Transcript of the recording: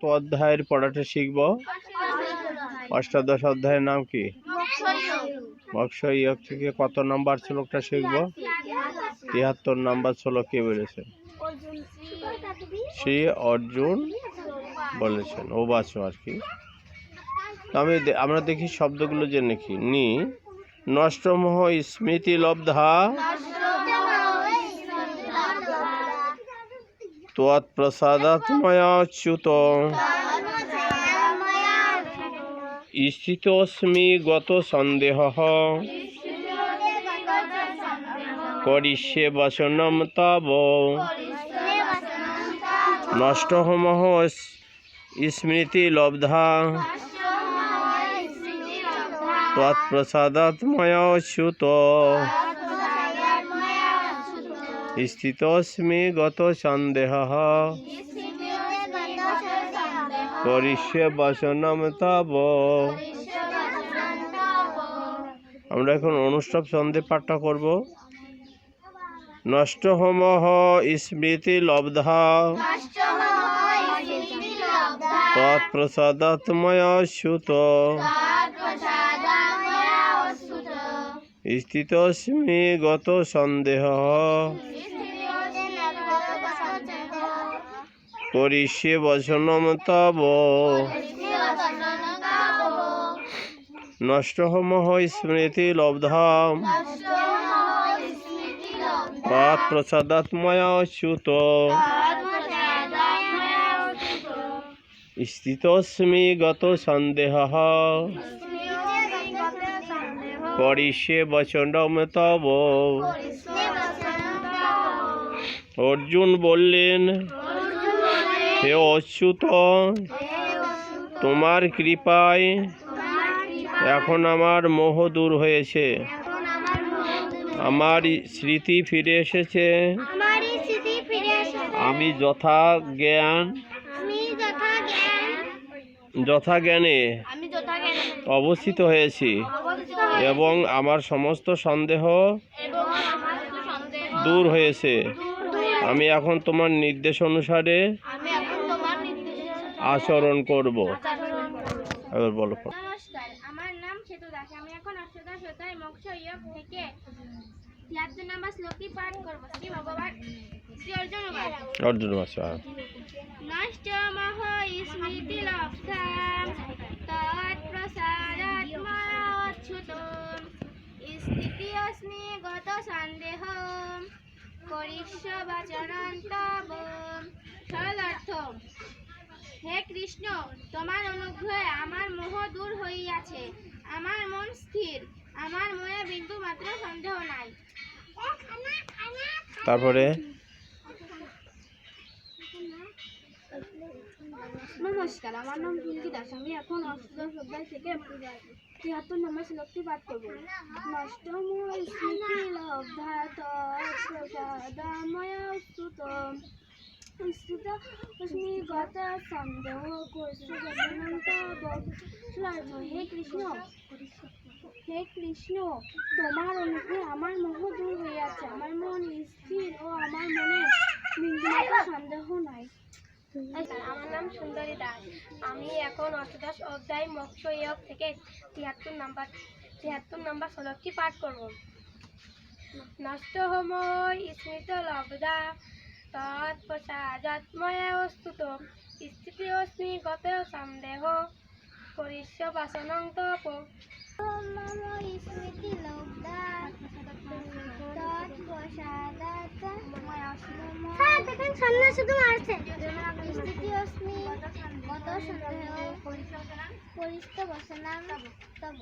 কত অধ্যায়ের পড়াটা শিখব। অষ্টাদশ অধ্যায়ের নাম কি? মৎস্য থেকে কত নাম্বার শ্লোকটা শিখব? তিয়াত্তর নাম্বার শ্লোক কে বলেছেন শ্রী অর্জুন বলেছেন ও বাছো আর কি। আমি আমরা দেখি শব্দগুলো জেনে কি নি, নষ্টমোহ স্মৃতি লব্ধা त्वत्प्रसादात्मयाच्युत स्थितोऽस्मि गतसन्देहः करिष्ये वचनं तव नष्टहमः स्मृतिलब्धा স্থিতস্মি গত সন্দেহ পরিষ্যে বসনম তব আমরা এখন অনুষ্ঠব সন্দেহ পাঠটা করব। নষ্ট হোমহ স্মৃতি লব্ধা। তৎপ্রসাদাত্ময় সুত স্থিতস্মি গত সন্দেহ করিষ্যে বচনম তব। নষ্ট হোমহ স্মৃতি লব্ধা তৎপ্রসাদাত্ময় সুত স্থিতস্মি গত সন্দেহ। করিষ্যে বচনম তব। অর্জুন বললেন হে অচ্যুত, তোমার কৃপায় এখন আমার মোহ দূর হয়েছে। আমার স্মৃতি ফিরে এসেছে। আমি যথা জ্ঞান, যথা জ্ঞানে অবস্থিত হয়েছি এবং আমার সমস্ত সন্দেহ দূর হয়েছে। আমি এখন তোমার নির্দেশ অনুসারে আচরণ করব। এবার বলো। নমস্কার আমার নাম সেতু দাস। আমি এখন অষ্টদশ অধ্যায় মোক্ষ ইয়োগ থেকে তিয়াত্তর নাম্বার শ্লোকটি পাঠ করব। শ্রী ভগবান শ্রী অর্জুন। অর্জুন বাচ্চা নষ্ট মহ স্মৃতি লব্ধা তৎপ্রসাদাত্মচ্যুত স্থিতি অস্মি গত সন্দেহ করিষ্য বচনন্তব সরলার্থ হে কৃষ্ণ তোমার অনুগ্রহে আমার মোহ দূর হইয়াছে। আমার মন স্থির আমার মনে বিন্দু মাত্র সন্দেহ নাই। তারপরে? নমস্কার আমার নাম পিঙ্কি দাস। আমি এখন অষ্টদশ অধ্যায় থেকে তিয়াত্তর নম্বর শ্লোকটি পাঠ করব। নষ্টম স্মৃতি লব্ধা তৎপ্রসাদাময় স্তুত আমার আমার নাম সুন্দরী দাস। আমি এখন অষ্টাদশ অধ্যায় মোক্ষ ইয়োগ থেকে তিয়াত্তর নাম্বার তিয়াত্তর নাম্বার শ্লোকটি পাঠ করব। নষ্ট হোম স্মৃত লব্ধা তৎপ্রসাদাত্ময় অস্তুত স্থিতি অস্মি গত সন্দেহ। করিষ্য বাসনং তপ স্মৃতি সামনে শুধু মারছে। স্থিতি অস্মি গত সন্দেহ। পরিষ্ঠ বসনাম তব